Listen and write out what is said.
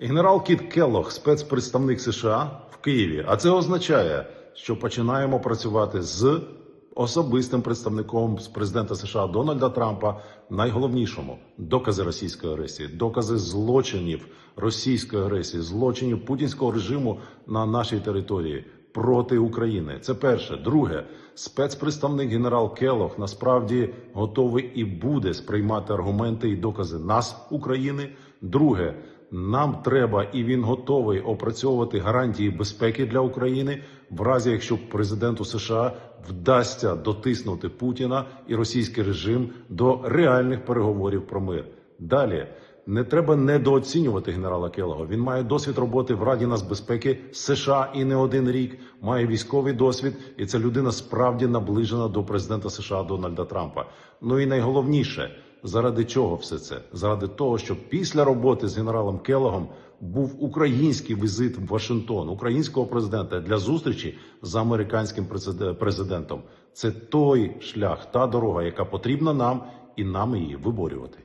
Генерал Кіт Келлог, спецпредставник США в Києві. А це означає, що починаємо працювати з особистим представником президента США Дональда Трампа. Найголовнішому докази російської агресії, докази злочинів російської агресії, злочинів путінського режиму на нашій території проти України. Це перше. Друге, спецпредставник генерал Келлог насправді готовий і буде сприймати аргументи і докази нас, України. Друге, нам треба і він готовий опрацьовувати гарантії безпеки для України в разі, якщо президенту США вдасться дотиснути Путіна і російський режим до реальних переговорів про мир. Далі не треба недооцінювати генерала Келого. Він має досвід роботи в Раді нацбезпеки США і не один рік. Має військовий досвід, і ця людина справді наближена до президента США Дональда Трампа. Ну і найголовніше, заради чого все це? Заради того, щоб після роботи з генералом Келогом був український візит в Вашингтон українського президента для зустрічі з американським президентом. Це той шлях, та дорога, яка потрібна нам, і нам її виборювати.